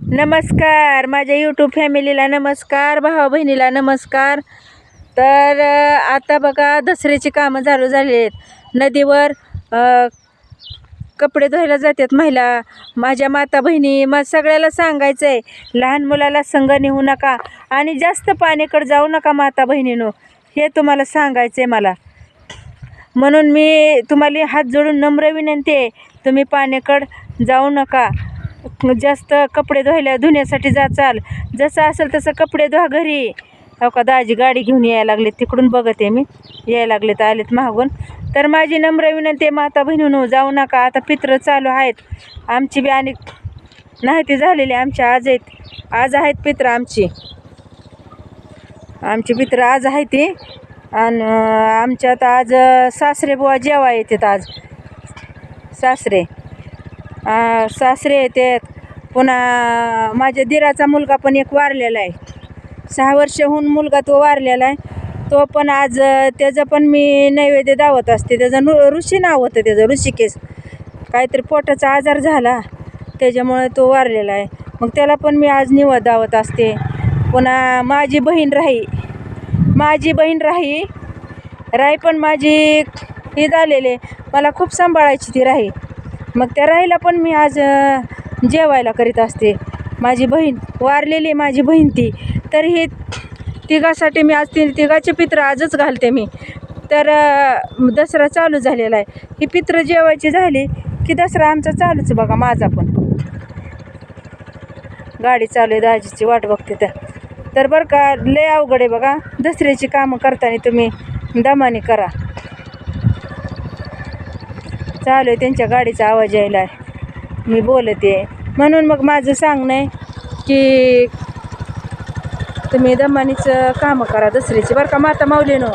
नमस्कार माझ्या यूट्यूब फॅमिलीला नमस्कार भावा बहिणीला नमस्कार. तर आता बघा दसऱ्याची कामं चालू झाली आहेत. नदीवर कपडे धुवायला जातात महिला. माझ्या माता बहिणी मग सगळ्याला सांगायचं आहे लहान मुलाला संग नेऊ नका आणि जास्त पाण्याकडे जाऊ नका माता बहिणीनो हे तुम्हाला सांगायचं आहे मला. म्हणून मी तुम्हाला हात जोडून नम्र विनंती आहे तुम्ही पाण्याकडं जाऊ नका. जास्त कपडे धुवायला धुण्यासाठी जाचाल जसं असेल तसं कपडे धुवा घरी. हो का दाजी गाडी घेऊन यायला लागले तिकडून बघते मी. यायला लागले तर आलेत मागून. तर माझी नम्र विनंती आहे माता बहिणीनो जाऊ नका आता पित्र चालू आहेत. आमची बी आणि नाही ती झालेली आमच्या आज आहेत. आज आहेत पित्र आमची. आमची पित्र आज आहे ती. आणि आमच्यात आज सासरे बुवा जेवा येतात आज. सासरे. सासरे येतात. पुन्हा माझ्या दिराचा मुलगा पण एक वारलेला आहे. सहा वर्ष मुलगा तो वारलेला आहे. तो पण आज त्याचं पण मी नैवेद्य दावत असते. त्याचं नु ऋषी नाव होतं त्याचं ऋषिकेश. काहीतरी पोटाचा आजार झाला. त्याच्यामुळे तो वारलेला आहे. मग त्याला पण मी आज निवद दावत असते. पुन्हा माझी बहीण राही. माझी बहीण राही. राही पण माझी हे झालेले मला खूप सांभाळायची ती राही. मग त्या राहीला पण मी आज जेवायला करीत असते. माझी बहीण वारलेली माझी बहीण ती. तर हे तिघासाठी मी आज ती तिघाचे पित्र आजच घालते मी. तर दसरा चालू झालेला आहे. ही पित्र जेवायची झाली की दसरा आमचा चालूच बघा माझा पण. गाडी चालू आहे दाजीची वाट बघते तर. तर बरं का लय अवघड आहे बघा. दसऱ्याची कामं करताना तुम्ही दमाने करा. चालू आहे त्यांच्या गाडीचा आवाज यायला मी बोलते. म्हणून मग माझं सांगणं आहे की तुम्ही दमानीचं कामं करा दसऱ्याची बरं का? माता माऊली नो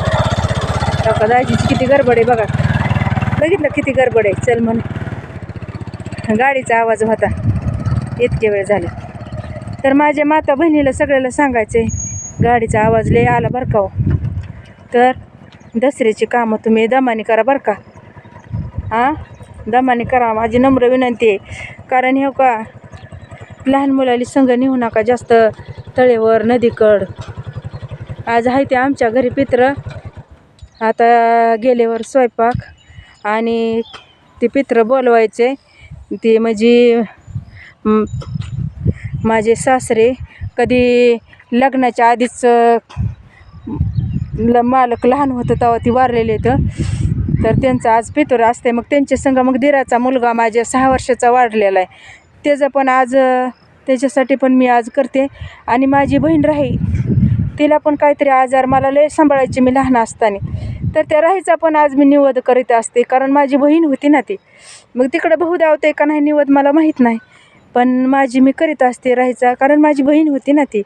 दाजीची किती गडबड आहे बघा. बघितलं किती गडबड आहे? चल म्हण. गाडीचा आवाज होता. इतके वेळ झाले. तर माझ्या माता बहिणीला सगळ्याला सांगायचं आहे गाडीचा आवाज लय आला बरं का हो? तर दसऱ्याची कामं तुम्ही दमाने करा बरं का? हां? दमाने करा. माझी नम्र विनंती आहे. कारण हे का लहान मुलाली संग नेऊ नका जास्त तळेवर नदीकड. आज आहे ते आमच्या घरी पित्र. आता गेल्यावर स्वयंपाक आणि ते पित्र बोलवायचे. ते म्हणजे माझे सासरे कधी लग्नाच्या आधीच ल मालक लहान होतं तेव्हा ती वारलेले तर तर त्यांचं आज पितूर असते मग त्यांच्या संघ मग दिराचा मुलगा माझ्या सहा वर्षाचा वाढलेला आहे. त्याचं पण आज त्याच्यासाठी पण मी आज करते. आणि माझी बहीण राही. तिला पण काहीतरी आजार मला लय सांभाळायची मी लहान असताना. तर त्या राहीचा पण आज मी निवद करीत असते. कारण माझी बहीण होती ना ती. मग तिकडं बहु धावते का नाही निवद मला माहीत नाही. पण माझी मी करीत असते राहायचा कारण माझी बहीण होती ना ती.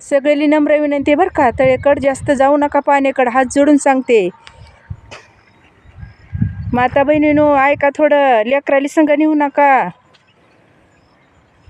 सगळेली नम्र विनंती बरं का. तळेकड जास्त जाऊ नका पाण्याकडं हात जोडून सांगते. माता बहिणीनो ऐका थोडं. लेकराली संग नेऊ नका.